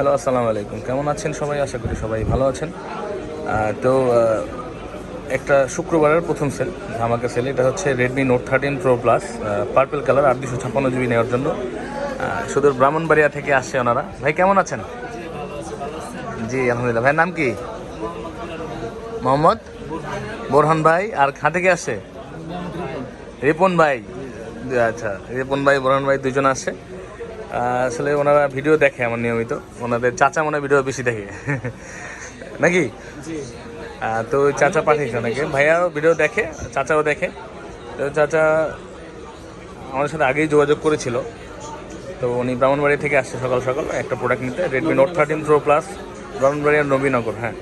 Hello আসসালামু আলাইকুম। কেমন আছেন সবাই? আশা করি সবাই ভালো আছেন। তো একটা শুক্রবারের প্রথম সেল ধামাকা সেল। এটা হচ্ছে Redmi note thirteen pro plus purple colour আট দুশো ছাপ্পান্ন জিবি নেওয়ার জন্য। সুদূর ব্রাহ্মণবাড়িয়া থেকে আসছে ওনারা। ভাই কেমন আছেন? জি আলহামদুলিল্লাহ। ভাইয়ের নাম কি? মোহাম্মদ? বোরহান ভাই। আর খাঁ থেকে আসছে রিপন ভাই। আচ্ছা রিপন ভাই বোরহান ভাই দুজন আহ, আসলে ওনারা ভিডিও দেখে আমার নিয়মিত। ওনাদের চাচা মনে ভিডিও বেশি দেখে। নাকি? তো ওই চাচা পাঠিয়েছে অনেকে ভাইয়াও ভিডিও দেখে চাচাও দেখে। তো চাচা আমাদের সাথে আগেই যোগাযোগ করেছিল। তো উনি ব্রাহ্মণবাড়ি থেকে আসছে সকাল সকাল একটা প্রোডাক্ট নিতে Redmi note thirteen pro plus Brahmanbaria আর নবীনগর হ্যাঁ।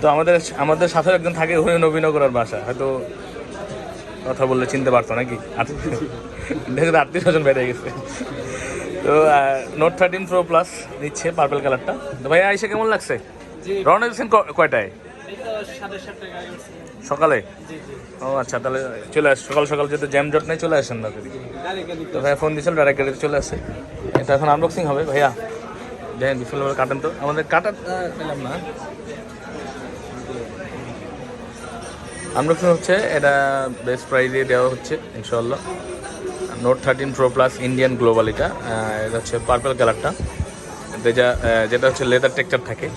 তো আমাদের আমাদের সাথে একজন থাকে ওখানে নবীনগরের বাসা। হয়তো কথা বললে চিনতে পারতো নাকি? আত্মীয় দেখে তো আত্মীয় স্বজন বেড়ে গেছে। তো নোট থার্টিন প্রো প্লাস নিচ্ছে পার্পল কালারটা তো ভাইয়া এসে কেমন লাগছে? রওনা দিচ্ছেন কয়টায়? সকালে? ও আচ্ছা তাহলে চলে আস সকাল সকাল যেহেতু জ্যাম জট নেই চলে আসেন না তো ভাইয়া ফোন দিয়েছিল ডাইরেক্ট গাড়িতে চলে আসে। এটা এখন আনবক্সিং হবে ভাইয়া। দেখেন বিফল কাটেন তো। আমাদের কাটা পেলাম না। আনবক্সিং হচ্ছে এটা বেস্ট প্রাইজে দেওয়া হচ্ছে ইনশাল্লাহ note thirteen pro plus Indian global এটা। এটা হচ্ছে পার্পল কালারটা যেটা যেটা হচ্ছে লেদার টেক্সচার থাকে।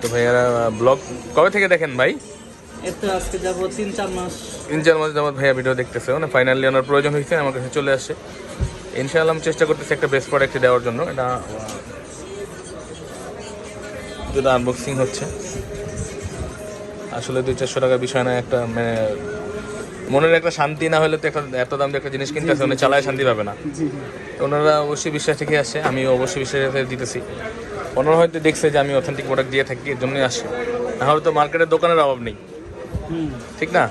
তো ভাইয়ারা ব্লগ কবে থেকে দেখেন ভাই? তিন চার মাস। তিন চার মাস যাবত ভাইয়া ভিডিও দেখতেছে। মানে ফাইনালি ওনার প্রয়োজন হয়েছে আমার কাছে চলে আসছে ইনশাআল্লাহ আমি চেষ্টা করতেছি একটা বেস্ট প্রোডাক্ট দেওয়ার জন্য। এটা যেটা আনবক্সিং হচ্ছে। আসলে দুই চারশো টাকা বিষয় না একটা মানে মনের একটা শান্তি না হলে তো একটা এত দাম দিয়ে একটা জিনিস কিনতে আসে উনি চালায় শান্তি পাবে না। তো ওনারা অবশ্যই বিশ্বাস থেকে আসে আমি অবশ্যই বিশ্বাস দিতেছি। ওনারা হয়তো দেখছে যে আমি অথেন্টিক প্রোডাক্ট দিয়ে থাকি এর জন্যই আসে নাহলে তো মার্কেটের দোকানের অভাব নেই। ঠিক না?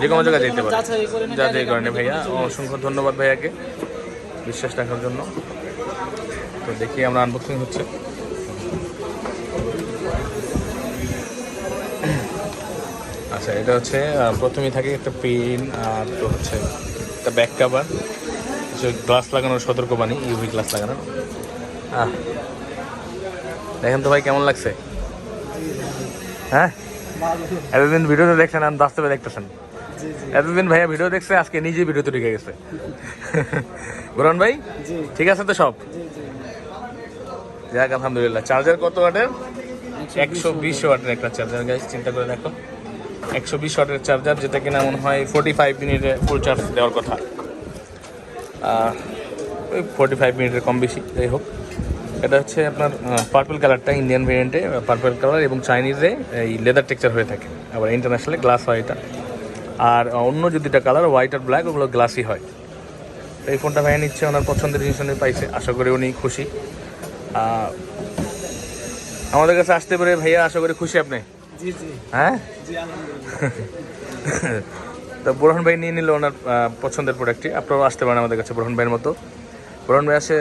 যে কোনো জায়গায় যেতে পারে। যা যে কারণে ভাইয়া। অসংখ্য ধন্যবাদ ভাইয়াকে। বিশ্বাস রাখার জন্য। তো দেখি আমরা আনবক্সিং হচ্ছে। আচ্ছা এটা হচ্ছে আহ, প্রথমেই থাকে একটা পেন আর তো হচ্ছে একটা ব্যাক কাভার গ্লাস লাগানোর সতর্কবাণী ইউভি গ্লাস লাগানোর। দেখেন তো ভাই কেমন লাগছে? হ্যাঁ? এতদিন ভিডিওতে দেখছেন আর বাস্তবে দেখতেছেন। এতদিন ভাইয়া ভিডিও দেখছে আজকে নিজে ভিডিওতে ঢুকে গেছে। বুরন ভাই ঠিক আছে তো সব? যাক আলহামদুলিল্লাহ। চার্জার কত ওয়াটের? একশো বিশ ওয়াটের একটা চার্জার গাইজ চিন্তা করে দেখো। একশো বিশ ওয়াটের চার্জার, যেটা কিনা মনে হয় ফোর্টি ফাইভ মিনিটে ফুল চার্জ দেওয়ার কথা। ওই ফোর্টি ফাইভ মিনিটের কম বেশি, যাই হোক। এটা হচ্ছে আপনার পার্পল কালারটা ইন্ডিয়ান ভেরিয়েন্টে পার্পল কালার এবং চাইনিজে এই লেদার টেক্সচার হয়ে থাকে। আবার ইন্টারন্যাশনালে গ্লাস হয় এটা। আর অন্য যদি দুটা কালার হোয়াইট আর ব্ল্যাক ওগুলো গ্লাসই হয়। এই ফোনটা ভাইয়া নিচ্ছে, ওনার পছন্দের জিনিস উনি পাইছে। আশা করি উনি খুশি। আমাদের কাছে আসতে পারে ভাইয়া, আশা করি খুশি আপনি। হ্যাঁ? তো বোরহান ভাই নিয়ে নিল ওনার পছন্দের প্রোডাক্টটি আপনারাও আসতে পারেন আমাদের কাছে বোরহান ভাইয়ের মতো। বোরহান ভাই আসে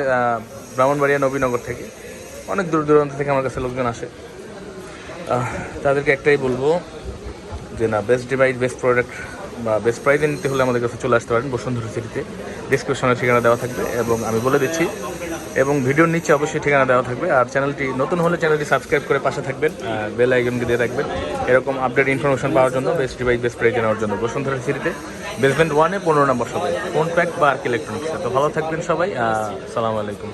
ব্রাহ্মণবাড়িয়া নবীনগর থেকে। অনেক দূর দূরান্ত থেকে আমার কাছে লোকজন আসে। তাদেরকে একটাই বলব যে না বেস্ট ডিভাইস বেস্ট প্রোডাক্ট বা বেস্ট প্রাইজে নিতে হলে আমাদের কাছে চলে আসতে পারেন বসুন্ধরা সিটিতে ডিসক্রিপশনে ঠিকানা দেওয়া থাকবে এবং আমি বলে দিচ্ছি এবং ভিডিওর নিচে অবশ্যই ঠিকানা দেওয়া থাকবে। আর চ্যানেলটি নতুন হলে চ্যানেলটি সাবস্ক্রাইব করে পাশে থাকবেন বেল আইকনকে দিয়ে রাখবেন এরকম আপডেট ইনফরমেশন পাওয়ার জন্য বেস্ট ডিভাইস বেস্ট প্রাইজ নেওয়ার জন্য। বসুন্ধরা সিটিতে বেসমেন্ট ওয়ানে পনেরো নম্বর সবাই ফোন প্যাক বা আর্ক ইলেকট্রনিক্স তো ভালো থাকবেন সবাই আসসালামু আলাইকুম।